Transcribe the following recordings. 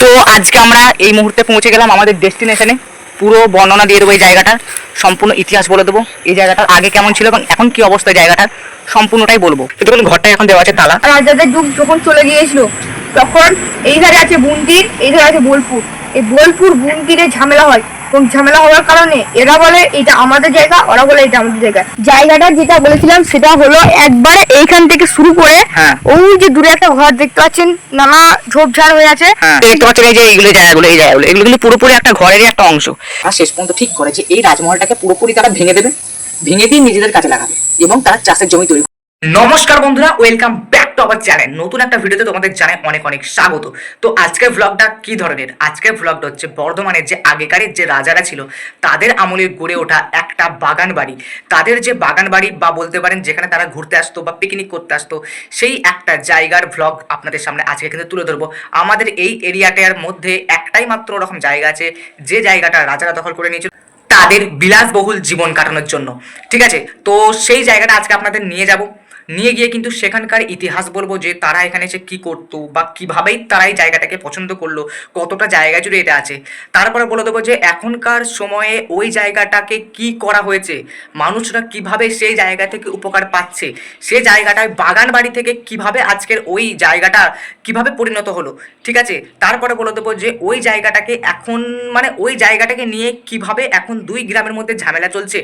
তো আজকে আমরা এই মুহূর্তে পৌঁছে গেলাম আমাদের ডেস্টিনেশনে পুরো বর্ণনা দিয়ে দেবো এই জায়গাটার। সম্পূর্ণ ইতিহাস বলে দেবো। এই জায়গাটার আগে কেমন ছিল এবং এখন কি অবস্থা জায়গাটার, সম্পূর্ণটাই বলব। দেখুন ঘরটা এখন দেওয়া আছে তালা। রাজাদের যুগ যখন চলে গিয়েছিল, তখন এই ধারে আছে বুন্দির এই ধারে আছে বোলপুর। এই বোলপুর বুন্দিরে ঝামেলা হয়। এবং ঝামেলা হওয়ার কারণে এরা বলে এটা আমাদের জায়গা ওরা বলে এটা আমাদের জায়গা জায়গাটা যেটা বলেছিলাম সেটা হলো একবারে এইখান থেকে শুরু করে হ্যাঁ। ওই যে দূরে একটা ঘর দেখতে পাচ্ছেন নানা ঝোপঝাড় হয়ে আছে হ্যাঁ দেখতে পাচ্ছেন এই যে এইগুলো জায়গাগুলো এই জায়গাগুলো এগুলো কিন্তু পুরোপুরি একটা ঘরেরই একটা অংশ আর শেষ পর্যন্ত ঠিক করে যে এই রাজমহলটাকে পুরোপুরি তারা ভেঙে দেবে ভেঙে দিয়ে নিজেদের কাজে লাগাবে এবং তারা চাষের জমি তৈরি করবে। নমস্কার বন্ধুরা welcome back to our channel নতুন একটা ভিডিওতে তোমাদের জানাই অনেক অনেক স্বাগত। তো আজকের ভ্লগটা কি ধরনের? আজকের ভ্লগটা হচ্ছে বর্ধমানের যে আগেকারের যে রাজারা ছিল, তাদের আমলে গড়ে ওঠা একটা বাগান বাড়ি। তাদের যে বাগান বাড়ি বা বলতে পারেন যেখানে তারা ঘুরতে আসতো বা পিকনিক করতে আসতো, সেই একটা জায়গার ভ্লগ আপনাদের সামনে আজকে কিন্তু তুলে ধরবো। আমাদের এই এরিয়াটার মধ্যে একটাই মাত্র ওরকম জায়গা আছে, যে জায়গাটা রাজারা দখল করে নিয়েছিল তাদের বিলাসবহুল জীবন কাটানোর জন্য। ঠিক আছে? তো সেই জায়গাটা আজকে আপনাদের নিয়ে যাব। নিয়ে গিয়ে কিন্তু সেখানকার ইতিহাস বলব যে তারা এখানে এসে কি করতো বা কিভাবেই তারা এই জায়গাটাকে পছন্দ করল, কতটা জায়গা জুড়ে এটা আছে। তারপরে বলে দেবো যে এখনকার সময়ে ওই জায়গাটাকে কি করা হয়েছে, মানুষরা কীভাবে সেই জায়গা থেকে উপকার পাচ্ছে, সে জায়গাটায় বাগান বাড়ি থেকে কীভাবে আজকের ওই জায়গাটা কীভাবে পরিণত হলো, ঠিক আছে? তারপরে বলে দেবো যে ওই জায়গাটাকে এখন মানে ওই জায়গাটাকে নিয়ে কীভাবে এখন দুই গ্রামের মধ্যে ঝামেলা চলছে,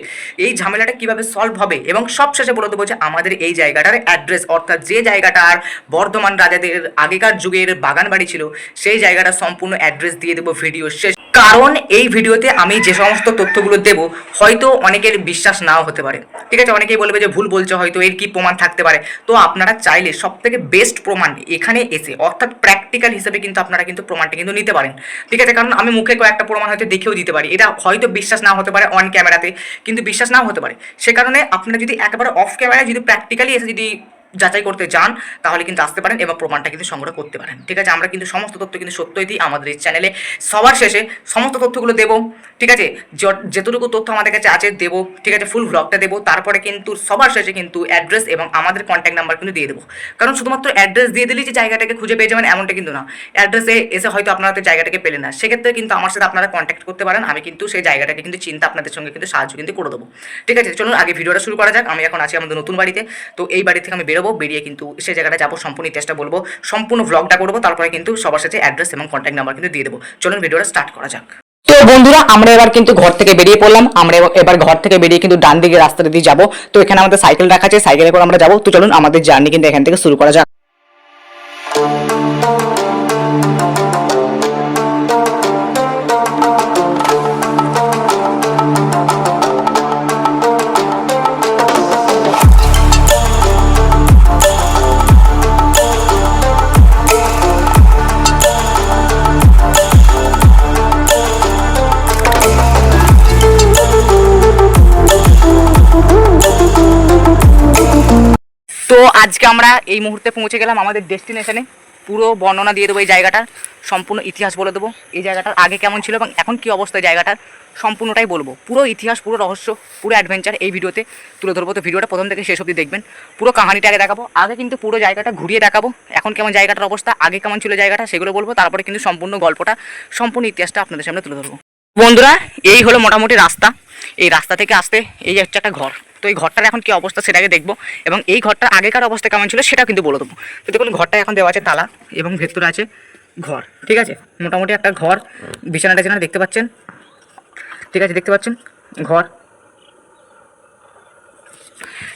এই ঝামেলাটা কীভাবে সলভ হবে এবং সবশেষে বলে দেবো যে আমাদের এই জায়গাটার অ্যাড্রেস অর্থাৎ যে জায়গাটার বর্ধমান রাজাদের আগেকার যুগের বাগান বাড়ি ছিল, সেই জায়গাটা সম্পূর্ণ অ্যাড্রেস দিয়ে দেবো ভিডিও শেষ। কারণ এই ভিডিওতে আমি যে সমস্ত তথ্যগুলো দেব, হয়তো অনেকের বিশ্বাস নাও হতে পারে। ঠিক আছে? অনেকেই বলবে যে, ভুল বলছে, হয়তো এর কি প্রমাণ থাকতে পারে? তো আপনারা চাইলে সব থেকে বেস্ট প্রমাণ এখানে এসে, অর্থাৎ প্র্যাকটিক্যাল হিসেবে কিন্তু আপনারা কিন্তু প্রমাণটা কিন্তু নিতে পারেন। ঠিক আছে? কারণ আমি মুখে কয়েকটা প্রমাণ হয়তো দেখেও দিতে পারি। এটা হয়তো বিশ্বাস না হতে পারে অন ক্যামেরাতে কিন্তু বিশ্বাস নাও হতে পারে। সে কারণে আপনারা যদি একেবারে অফ ক্যামেরায় যদি প্র্যাকটিক্যালি এসে যদি যাচাই করতে চান, তাহলে কিন্তু আসতে পারেন এবং প্রমাণটা কিন্তু সংগ্রহ করতে পারেন। ঠিক আছে? আমরা কিন্তু সমস্ত তথ্য কিন্তু সত্যই দিই আমাদের এই চ্যানেলে সবার শেষে সমস্ত তথ্যগুলো দেবো। ঠিক আছে? য- যেটুকু তথ্য আমাদের কাছে আছে দেবো। ঠিক আছে? ফুল ব্লগটা দেবো। তারপরে কিন্তু সবার শেষে কিন্তু অ্যাড্রেস এবং আমাদের কন্ট্যাক্ট নাম্বার কিন্তু দিয়ে দেবো। কারণ শুধুমাত্র অ্যাড্রেস দিয়ে দিলেই যে জায়গাটাকে খুঁজে পেয়ে যাবেন এমনটা কিন্তু না। অ্যাড্রেসে এসে হয়তো আপনারা তো জায়গাটাকে পেলেন না। সেক্ষেত্রে কিন্তু আমার সাথে আপনারা কন্ট্যাক্ট করতে পারেন। আমি কিন্তু সেই জায়গাটাকে কিন্তু চিন্তা আপনাদের সঙ্গে কিন্তু সাহায্য কিন্তু করে দেবো। ঠিক আছে? চলুন আগে ভিডিওটা শুরু করা যাক। আমি এখন আছি আমাদের নতুন বাড়িতে। তো এই বাড়ি থেকে আমি বেরোবো, বেরিয়ে কিন্তু সেই জায়গাটা যাব, সম্পূর্ণ ইতিহাসটা বলব, সম্পূর্ণ ব্লগটা করব, তারপরে কিন্তু সবার সাথে অ্যাড্রেস এবং কন্ট্যাক্ট নাম্বার কিন্তু দিয়ে দেবো। চলুন ভিডিওটা স্টার্ট করা যাক। তো বন্ধুরা, আমরা এবার কিন্তু ঘর থেকে বেরিয়ে পড়লাম। আমরা এবার- ঘর থেকে বেরিয়ে কিন্তু ডান দিকে রাস্তাটা দিয়ে যাব। তো এখানে আমাদের সাইকেল রাখা আছে সাইকেলে করে আমরা যাব। তো চলুন আমাদের জার্নি কিন্তু এখান থেকে শুরু করা যাক। আজকে আমরা এই মুহূর্তে পৌঁছে গেলাম আমাদের ডেস্টিনেশনে। পুরো বর্ণনা দিয়ে দেবো এই জায়গাটার, সম্পূর্ণ ইতিহাস বলে দেবো। এই জায়গাটার আগে কেমন ছিল এবং এখন কি অবস্থা জায়গাটার, সম্পূর্ণটাই বলব। পুরো ইতিহাস, পুরো রহস্য, পুরো অ্যাডভেঞ্চার এই ভিডিওতে তুলে ধরবো। তো ভিডিওটা প্রথম থেকে শেষ অবধি দেখবেন। পুরো কাহানিটা আগে দেখাবো। আগে কিন্তু পুরো জায়গাটা ঘুরিয়ে দেখাবো। এখন কেমন জায়গাটার অবস্থা, আগে কেমন ছিল জায়গাটা, সেগুলো বলব। তারপরে কিন্তু সম্পূর্ণ গল্পটা, সম্পূর্ণ ইতিহাসটা আপনাদের সামনে তুলে ধরবো। বন্ধুরা, এই হলো মোটামুটি রাস্তা। এই রাস্তা থেকে আসতে এই হচ্ছে একটা ঘর। তো এই ঘরটার এখন কি অবস্থা সেটাকে দেখব। এবং এই ঘরটার আগেকার অবস্থা কেমন ছিল সেটা কিন্তু বলে দেবো। তো দেখুন, ঘরটা এখন দেওয়া আছে তালা এবং ভেতরে আছে ঘর। ঠিক আছে? মোটামুটি একটা ঘর। বিছানা টিছানা দেখতে পাচ্ছেন? ঠিক আছে? দেখতে পাচ্ছেন? ঘর।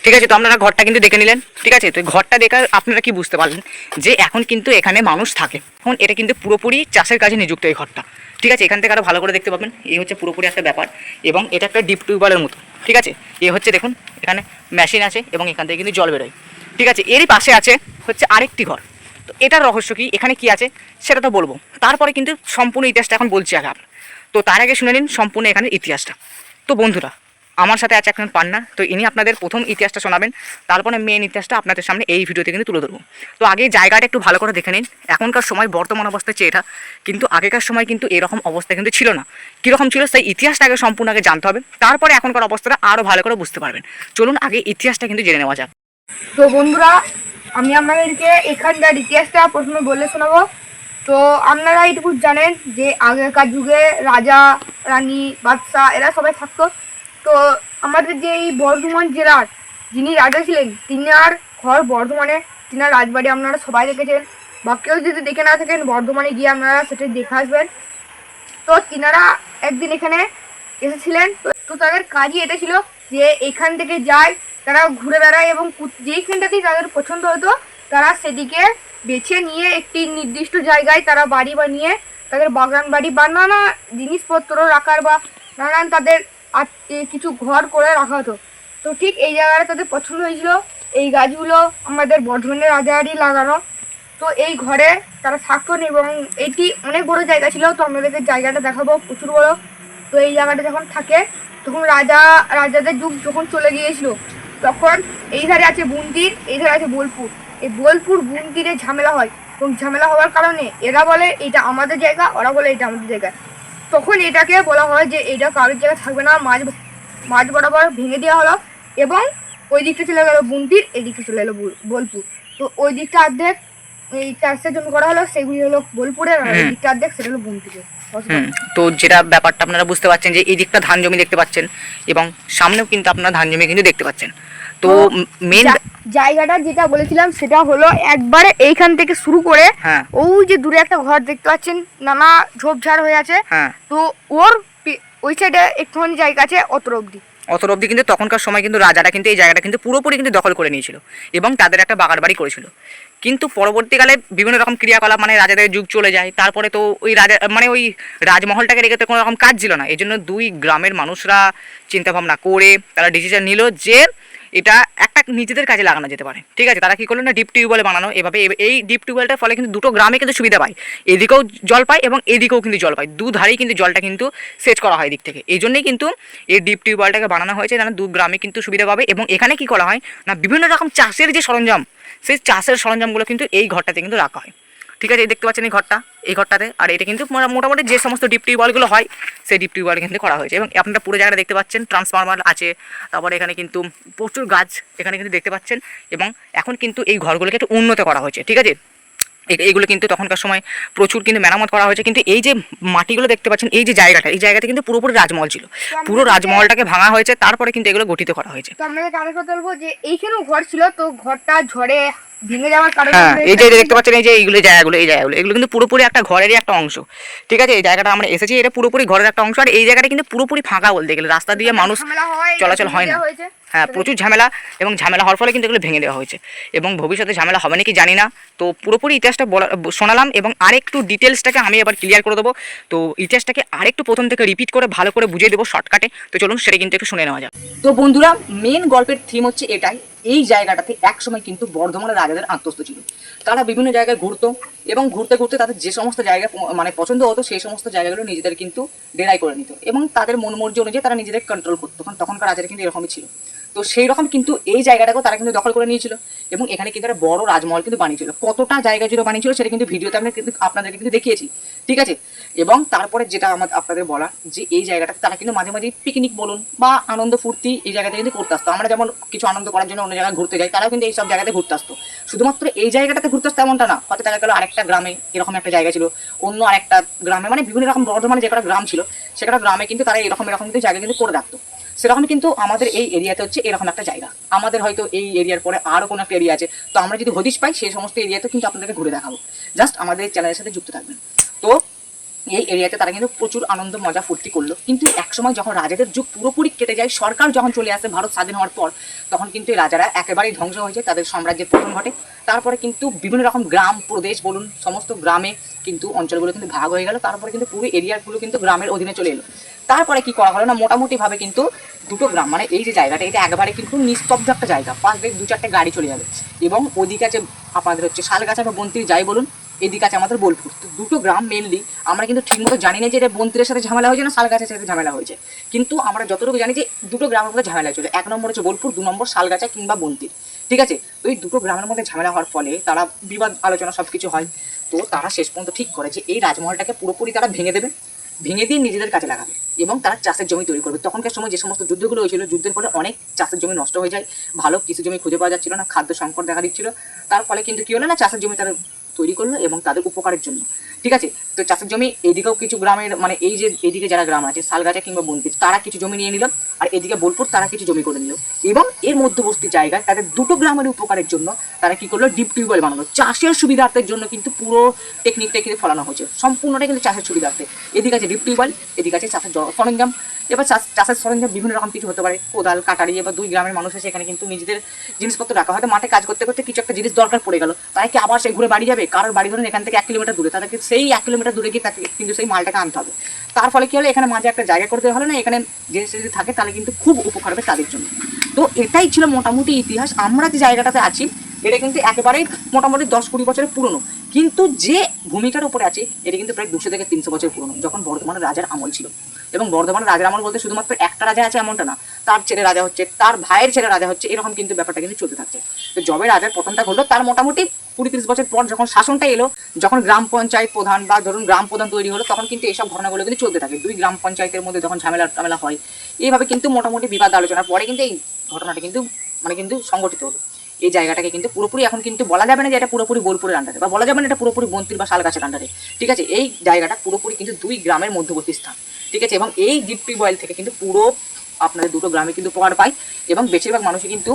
ঠিক আছে, তো আপনারা ঘরটা কিন্তু দেখে নিলেন। ঠিক আছে, তো ঘরটা দেখার আপনারা কি বুঝতে পারলেন? যে এখন কিন্তু এখানে মানুষ থাকে। এখন এটা কিন্তু পুরোপুরি চাষের কাজে নিযুক্ত এই ঘরটা। ঠিক আছে, এখান থেকে আরও ভালো করে দেখতে পাবেন। এই হচ্ছে পুরোপুরি একটা ব্যাপার। এবং এটা একটা ডিপ টিউবওয়েলের মতো। ঠিক আছে, এ হচ্ছে দেখুন, এখানে মেশিন আছে এবং এখান থেকে কিন্তু জল বেরোয়। ঠিক আছে, এরই পাশে আছে হচ্ছে আরেকটি ঘর। তো এটার রহস্য কি? এখানে কি আছে? সেটা তো বলব। তারপরে কিন্তু সম্পূর্ণ ইতিহাসটা এখন বলছি আগে আপনার। তো তার আগে শুনে নিন সম্পূর্ণ এখানে ইতিহাসটা। তো বন্ধুরা আমার সাথে আছে একজন পান্না। তো ইনি আপনাদের প্রথম ইতিহাসটা শোনাবেন। তারপরে মেন ইতিহাসটা আপনাদের সামনে এই ভিডিওতে কিন্তু তুলে ধরবো। তো আগে জায়গাটা একটু ভালো করে দেখে নিন। এখনকার সময় বর্তমান অবস্থা হচ্ছে এটা। কিন্তু আগেকার সময় কিন্তু এরকম অবস্থা কিন্তু ছিল না। কীরকম ছিল সেই ইতিহাসটা আগে সম্পূর্ণ আগে জানতে হবে। তারপরে এখনকার অবস্থাটা আরও ভালো করে বুঝতে পারবেন। চলুন আগে ইতিহাসটা কিন্তু জেনে নেওয়া যাক। তো বন্ধুরা, আমি আপনাদেরকে এখানকার ইতিহাসটা প্রথমে বলে শোনাবো। তো আপনারা এইটুকু জানেন যে আগেকার যুগে রাজা, রানী, বাদশাহ এরা সবাই থাকতো। তো আমাদের যে এই বর্ধমান জেলার যিনি রাজা ছিলেন তিনার ঘর বর্ধমানে তিনার রাজবাড়ি আপনারা সবাই দেখেছেন। বা কেউ যদি দেখে না থাকেন, বর্ধমানে গিয়ে আপনারা সেটা দেখে আসবেন। তো তিনারা একদিন এখানে এসেছিলেন। তো তাদের কাজই এটা ছিল যে এখান থেকে যায়, তারা ঘুরে বেড়ায় এবং যেইখানটাতেই তাদের পছন্দ হতো, তারা সেদিকে বেছে নিয়ে একটি নির্দিষ্ট জায়গায় তারা বাড়ি বানিয়ে, তাদের বাগান বাড়ি বা নানা জিনিসপত্র রাখার বা নানান তাদের এ কিছু ঘর করে রাখা হতো। তো ঠিক এই জায়গাটা তাদের পছন্দ হয়েছিল। এই গাছগুলো আমাদের বর্ধমানের রাজারই লাগানো। তো এই ঘরে তারা থাকতেন এবং এটি অনেক বড় জায়গা ছিল। তো আমাদেরকে জায়গাটা দেখাবো প্রচুর বড়। তো এই জায়গাটা যখন থাকে, তখন রাজা, রাজাদের যুগ যখন চলে গিয়েছিল, তখন এই ধারে আছে বুন্দির, এই ধারে আছে বোলপুর। এই বোলপুর বুন্দিরে ঝামেলা হয় এবং ঝামেলা হওয়ার কারণে এরা বলে, এটা আমাদের জায়গা, ওরা বলে, এটা আমাদের জায়গা। তখন এটাকে বলা হয় যে এটা কারোর জায়গায় থাকবে না, মাছ মাঝ বরাবর ভেঙে দেওয়া হলো এবং ওই দিকটা চলে গেল বুন্দির দিকটা চলে এলো বোল- বোলপুর। তো ওই দিকটা অর্ধেক এই চাষের জন্য করা হলো সেগুলি হলো বোলপুরের আর হুম। দিকটা অর্ধেক সেটা হলো বুন্দিরের তো যেটা ব্যাপারটা আপনারা বুঝতে পারছেন যে এই দিকটা ধান জমি দেখতে পাচ্ছেন এবং সামনেও কিন্তু আপনারা ধান জমি কিন্তু দেখতে পাচ্ছেন। তো মেন জায়গাটা যেটা বলেছিলাম সেটা হলো একবারে এইখান থেকে শুরু করে হ্যাঁ। ওই যে দূরে একটা ঘর দেখতে পাচ্ছেন নানা ঝোপঝাড় হয়ে আছে। হ্যাঁ। তো ওর ওই সাইডে একটুখানি জায়গা আছে অত অব্দি অত অবধি কিন্তু তখনকার সময় কিন্তু রাজারা কিন্তু এই জায়গাটা কিন্তু পুরোপুরি কিন্তু দখল করে নিয়েছিল এবং তাদের একটা বাগান বাড়ি করেছিল। কিন্তু পরবর্তীকালে বিভিন্ন রকম ক্রিয়াকলাপ মানে রাজাদের যুগ চলে যায়। তারপরে তো ওই রাজা মানে ওই রাজমহলটাকে রেখে তো কোনো রকম কাজ ছিল না। এই জন্য দুই গ্রামের মানুষরা চিন্তাভাবনা করে তারা ডিসিশন নিল যে এটা একটা নিজেদের কাজে লাগানো যেতে পারে। ঠিক আছে? তারা কি করল না? ডিপ টিউবওয়েল বানানো। এভাবে এই ডিপ টিউবওয়েলটার ফলে কিন্তু দুটো গ্রামে কিন্তু সুবিধা পায়। এদিকেও জল পায় এবং এদিকেও কিন্তু জল পায়। দু ধারেই কিন্তু জলটা কিন্তু সেচ করা হয় এদিক থেকে। এই জন্যই কিন্তু এই ডিপ টিউবওয়েলটাকে বানানো হয়েছে যেন দু গ্রামে কিন্তু সুবিধা পাবে এবং এখানে কি করা হয় না, বিভিন্ন রকম চাষের যে সরঞ্জাম, সেই চাষের সরঞ্জামগুলো কিন্তু এই ঘরটাতে কিন্তু রাখা হয়। ঠিক আছে, এই দেখতে পাচ্ছেন এই ঘরটা, এই ঘরটাতে। আর এটা কিন্তু মোটামুটি যে সমস্ত ডিপ টিউবওয়েলগুলো হয়, সেই ডিপ টিউবওয়েল কিন্তু করা হয়েছে। এবং আপনারা পুরো জায়গাটা দেখতে পাচ্ছেন ট্রান্সফরমার আছে, তারপরে এখানে কিন্তু প্রচুর গাছ এখানে কিন্তু দেখতে পাচ্ছেন। এবং এখন কিন্তু এই ঘরগুলোকে একটু উন্নত করা হয়েছে, ঠিক আছে? এ- এইগুলো কিন্তু তখনকার সময় প্রচুর কিন্তু মেরামত করা হয়েছে। কিন্তু এই যে মাটিগুলো দেখতে পাচ্ছেন এই যে জায়গাটা এই জায়গাতে কিন্তু পুরোপুরি রাজমহল ছিল। পুরো রাজমহলটাকে ভাঙা হয়েছে তারপরে কিন্তু এগুলো গঠিত করা হয়েছে। তো আপনাদেরকে আরেক কথা বলব যে এইখানেও ঘর ছিল তো ঘরটা ঝড়ে ভেঙে যাওয়ার কারণে হ্যাঁ এই যে দেখতে পাচ্ছেন এই যে এইগুলো জায়গাগুলো এই জায়গাগুলো এগুলো কিন্তু পুরোপুরি একটা ঘরেরই একটা অংশ। ঠিক আছে এই জায়গাটা আমরা এসেছি এটা পুরোপুরি ঘরের একটা অংশ আর এই জায়গাটা কিন্তু পুরোপুরি ফাঁকা বলতে গেলে। রাস্তা দিয়ে মানুষ চলাচল হয় না। হ্যাঁ প্রচুর ঝামেলা এবং ঝামেলা হওয়ার ফলে কিন্তু এগুলো ভেঙে দেওয়া হয়েছে। এবং ভবিষ্যতে ঝামেলা হবে নাকি জানি না। তো পুরোপুরি ইতিহাসটা বলা শোনালাম এবং আরেকটু ডিটেলসটাকে আমি এবার ক্লিয়ার করে দেবো। তো ইতিহাসটাকে আরেকটু প্রথম থেকে রিপিট করে ভালো করে বুঝিয়ে দেবো শর্টকাটে। তো চলুন সেটা কিন্তু একটু শুনে নেওয়া যাক। তো বন্ধুরা মেন গল্পের থিম হচ্ছে এটাই। এই জায়গাটাতে একসময় কিন্তু বর্ধমানের রাজাদের আত্মস্থ ছিল। তারা বিভিন্ন জায়গায় ঘুরতো এবং ঘুরতে ঘুরতে তাদের যে সমস্ত জায়গা মানে পছন্দ হতো সেই সমস্ত জায়গাগুলো নিজেদের কিন্তু ডেরাই করে নিত। এবং তাদের মন মর্জি অনুযায়ী তারা নিজেদের কন্ট্রোল করতো। কারণ তখনকার রাজারা কিন্তু এরকমই ছিল। তো সেই রকম কিন্তু এই জায়গাটাকেও তারা কিন্তু দখল করে নিয়েছিল। এবং এখানে কিন্তু একটা বড় রাজমহল কিন্তু বানিয়েছিল। কতটা জায়গা জুড়ে বানিয়েছিল সেটা কিন্তু ভিডিওতে আমরা কিন্তু আপনাদেরকে কিন্তু দেখিয়েছি। ঠিক আছে? এবং তারপরে যেটা আমাদের আপনাদের বলা যে এই জায়গাটাতে তারা কিন্তু মাঝে মাঝে পিকনিক বলুন বা আনন্দ ফুর্তি এই জায়গাতে কিন্তু করতে আসতো। আমরা যেমন কিছু আনন্দ করার জন্য অন্য জায়গায় ঘুরতে যাই, তারাও কিন্তু এই সব জায়গাতে ঘুরতে আসতো। শুধুমাত্র এই জায়গাটাতে ঘুরতে আসতো এমনটা না। হয়তো দেখা গেলো? আরেকটা গ্রামে এরকম একটা জায়গা ছিল। অন্য আরেকটা গ্রামে মানে বিভিন্ন রকম বর্ধমানে যে কটা গ্রাম ছিল সে কটা গ্রামে কিন্তু তারা এরকম এরকম কিন্তু জায়গা কিন্তু করে রাখতো। সেরকম কিন্তু আমাদের এই এরিয়াতে হচ্ছে এরকম একটা জায়গা। আমাদের হয়তো এই এরিয়ার পরে আরও কোনো একটা এরিয়া আছে। তো আমরা যদি হদিশ পাই, সেই সমস্ত এরিয়াতে কিন্তু আপনাদেরকে ঘুরে দেখাবো। জাস্ট আমাদের চ্যানেলের সাথে যুক্ত থাকবেন। তো এই এরিয়াতে তারা কিন্তু প্রচুর আনন্দ, মজা, ফুর্তি করল। কিন্তু একসময় যখন রাজাদের যুগ পুরোপুরি কেটে যায়, সরকার যখন চলে আসে ভারত স্বাধীন হওয়ার পর, তখন কিন্তু এই রাজারা একেবারেই ধ্বংস হয়ে যায়, তাদের সাম্রাজ্যের পতন ঘটে। তারপরে কিন্তু বিভিন্ন রকম গ্রাম, প্রদেশ বলুন, সমস্ত গ্রামে কিন্তু অঞ্চলগুলো কিন্তু ভাগ হয়ে গেল। তারপরে কিন্তু পুরো এরিয়াগুলো কিন্তু গ্রামের অধীনে চলে এলো। তারপরে কি করা হলো না? মোটামুটিভাবে কিন্তু দুটো গ্রাম মানে এই যে জায়গাটা, এটা একবারে কিন্তু নিস্তব্ধ একটা জায়গা। পাঁচ থেকে দু চারটে গাড়ি চলে যাবে। এবং ওদিকে আছে আপনাদের হচ্ছে শালগাছা বা বন্তির যাই বলুন, এদিকে আছে আমাদের বোলপুর। তো দুটো গ্রাম মেনলি আমরা কিন্তু ঠিকমতো জানি না যে এটা বন্তিরের সাথে ঝামেলা হয়েছে না শালগাছের সাথে ঝামেলা হয়েছে। কিন্তু আমরা যতটুকু জানি যে দুটো গ্রামের মধ্যে ঝামেলা চলে। এক নম্বর হচ্ছে বোলপুর, দু নম্বর শালগাছা কিংবা বন্তির। ঠিক আছে? এই দুটো গ্রামের মধ্যে ঝামেলা হওয়ার ফলে তারা বিবাদ, আলোচনা সব কিছু হয়। তো তারা শেষ পর্যন্ত ঠিক করে যে এই রাজমহলটাকে পুরোপুরি তারা ভেঙে দেবে। ভেঙে দিয়ে নিজেদের কাজে লাগাবে। এবং তারা চাষের জমি তৈরি করবে। তখনকার সময় যে সমস্ত যুদ্ধগুলো হয়েছিল, যুদ্ধের ফলে অনেক চাষের জমি নষ্ট হয়ে যায়, ভালো কৃষি জমি খুঁজে পাওয়া যাচ্ছিল না, খাদ্য সংকট দেখা দিচ্ছিল। তার ফলে কিন্তু কি হলো না, চাষের জমি তারা তৈরি করল এবং তাদের উপকারের জন্য। ঠিক আছে? তো চাষের জমি এদিকেও কিছু গ্রামের মানে এই যে এদিকে যারা গ্রাম আছে, শালগাছা কিংবা বন্দির তারা কিছু জমি নিয়ে নিল আর এদিকে বোলপুর তারা কিছু জমি করে নিল। এবং এর মধ্যবর্তী জায়গায় তাদের দুটো গ্রামের উপকারের জন্য তারা কি করল? ডিপ টিউবওয়েল বানানো চাষের সুবিধার্থের জন্য কিন্তু পুরো টেকনিকটা কিন্তু ফলানো হয়েছে। সম্পূর্ণটা কিন্তু চাষের সুবিধার্থে। এদিকে আছে ডিপ টিউবওয়েল এদিকে আছে চাষের সরঞ্জাম। এবার চাষ চাষের সরঞ্জাম বিভিন্ন রকম কিছু হতে পারে। কোদাল, কাটারি, এবার দুই গ্রামের মানুষ আছে, এখানে কিন্তু নিজেদের জিনিসপত্র রাখা হয়তো মাঠে কাজ করতে করতে কিছু একটা জিনিস দরকার পড়ে গেল। তাই কি আবার সেই ঘুরে বাড়ি যাবে? কারোর বাড়ি ধরেন এখান থেকে এক কিলোমিটার দূরে। তাদেরকে সেই এক কিলোমিটার দূরে গিয়ে তাকে কিন্তু সেই মালটাকে আনতে হবে। তার ফলে কী হলো? এখানে মাঝে একটা জায়গা করতে হলো না, এখানে জিনিসটা যদি থাকে তাহলে কিন্তু খুব উপকার হবে তাদের জন্য। তো এটাই ছিল মোটামুটি ইতিহাস। আমরা যে জায়গাটাতে আছি, এটা কিন্তু একেবারেই মোটামুটি দশ কুড়ি বছরের পুরনো। কিন্তু যে ভূমিকার উপরে আছে, এটা কিন্তু প্রায় দুশো থেকে তিনশো বছর পুরনো, যখন বর্ধমানের রাজার আমল ছিল। এবং বর্ধমানের রাজার আমল বলতে শুধুমাত্র একটা রাজা আছে এমনটা না তার ছেলে রাজা হচ্ছে, তার ভাইয়ের ছেলে রাজা হচ্ছে, এরকম কিন্তু ব্যাপারটা কিন্তু চলতে থাকছে। তো যবে রাজার পতনটা ঘটলো, তার মোটামুটি কুড়ি তিরিশ বছর পর যখন শাসনটা এলো, যখন গ্রাম পঞ্চায়েত প্রধান বা ধরুন গ্রাম প্রধান তৈরি হলো, তখন কিন্তু এইসব ঘটনাগুলো কিন্তু চলতে থাকে। দুই গ্রাম পঞ্চায়েতের মধ্যে যখন ঝামেলা টামেলা হয়, এইভাবে কিন্তু মোটামুটি বিবাদ আলোচনার পরে কিন্তু এই ঘটনাটা কিন্তু মানে কিন্তু সংগঠিত হলো। এই জায়গাটাকে কিন্তু পুরোপুরি এখন কিন্তু বলা যাবে না যে এটা পুরোপুরি বোলপুরের আন্ডারে বা বলা যাবে না এটা পুরোপুরি বন্তির বা শালগাছের আন্ডারে ঠিক আছে? এই জায়গাটা পুরোপুরি কিন্তু দুই গ্রামের মধ্যবর্তী স্থান। ঠিক আছে? এবং এই ডিপটি বয়েল থেকে কিন্তু পুরো আপনাদের দুটো গ্রামে কিন্তু উপকার পায় এবং বেশিরভাগ মানুষই কিন্তু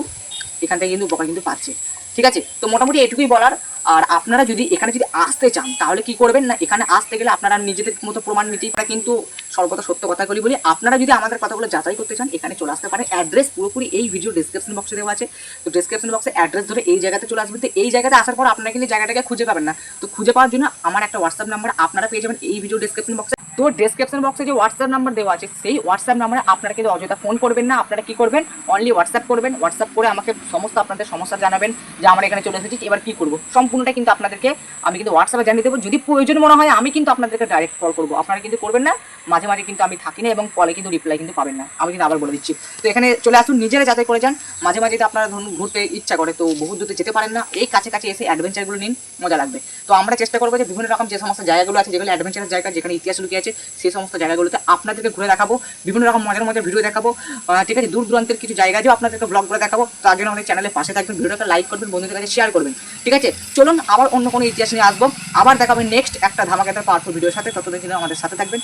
এখান থেকে কিন্তু উপকার কিন্তু পাচ্ছে। ঠিক আছে? তো মোটামুটি এটুকুই বলার। আর আপনারা যদি এখানে যদি আসতে চান, তাহলে কি করবেন না? এখানে আসতে গেলে আপনারা নিজেদের মতো প্রমাণ নিতেই পারে। কিন্তু সর্বদা সত্য কথাগুলি বলি, আপনারা যদি আমাদের কথাগুলো যাচাই করতে চান, এখানে চলে আসতে পারেন। অ্যাড্রেস পুরোপুরি এই ভিডিও ডিসক্রিপশন বক্সে দেওয়া আছে। তো ডিসক্রিপশন বক্সে অ্যাড্রেস ধরে এই জায়গাতে চলে আসবেন। তো এই জায়গাতে আসার পর আপনারা কিন্তু জায়গাটাকে খুঁজে পাবেন না। তো খুঁজে পাওয়ার জন্য আমার একটা হোয়াটসঅ্যাপ নাম্বার আপনারা পেয়ে যাবেন। এই ভিডিও ডিসক্রিপশন বক্সে তো ডেসক্রিপশন বক্সে যে হোয়াটসঅ্যাপ নাম্বার দেওয়া আছে, সেই হোয়াটসঅ্যাপ নাম্বারে আপনারা কিন্তু অযথা ফোন করবেন না, আপনারা কি করবেন? অনলি হোয়াটসঅ্যাপ করবেন হোয়াটসঅ্যাপ করে আমাকে সমস্ত আপনাদের সমস্যা জানাবেন যে আমরা এখানে চলে এসেছি, এবার কি করব? সম্পূর্ণটা কিন্তু আপনাদেরকে আমি কিন্তু হোয়াটসঅ্যাপে জানিয়ে দেবো। যদি প্রয়োজন মনে হয়, আমি কিন্তু আপনাদেরকে ডাইরেক্ট কল করব। আপনারা কিন্তু করবেন না, মাঝে মাঝে কিন্তু আমি থাকি না এবং কলে কিন্তু রিপ্লাই কিন্তু পাবেন না। আমি কিন্তু আবার বলে দিচ্ছি। তো এখানে চলে আসুন, নিজেরা যাচাই করে যান। মাঝে মাঝে আপনারা ধরুন ঘুরতে ইচ্ছা করে, তো বহু দূরে যেতে পারেন না। এই কাছে কাছে এসে অ্যাডভেঞ্চারগুলো নিন, মজা লাগবে। তো আমরা চেষ্টা করব যে বিভিন্ন রকম যে সমস্ত জায়গাগুলো আছে, যেগুলো অ্যাডভেঞ্চারের জায়গা, যেখানে ইতিহাস লুকিয়ে আছে সেই সমস্ত জায়গাগুলোতে আপনাদেরকে ঘুরে দেখাবো, বিভিন্ন রকম মজার মজার ভিডিও দেখাবো। ঠিক আছে দূর দূরান্তের কিছু জায়গা যেও আপনাদেরকে ব্লগ করে দেখাবো। তার জন্য আমাদের চ্যানেলে পাশে থাকবেন ভিডিওটা লাইক করবেন, বন্ধুদের কাছে শেয়ার করবেন। ঠিক আছে, চলুন আবার অন্য কোনো ইতিহাস নিয়ে আসব। আবার দেখাবেন নেক্সট একটা ধামাকাতার পাওয়ারফুল ভিডিওর সাথে। ততদিন আমাদের সাথে থাকবেন।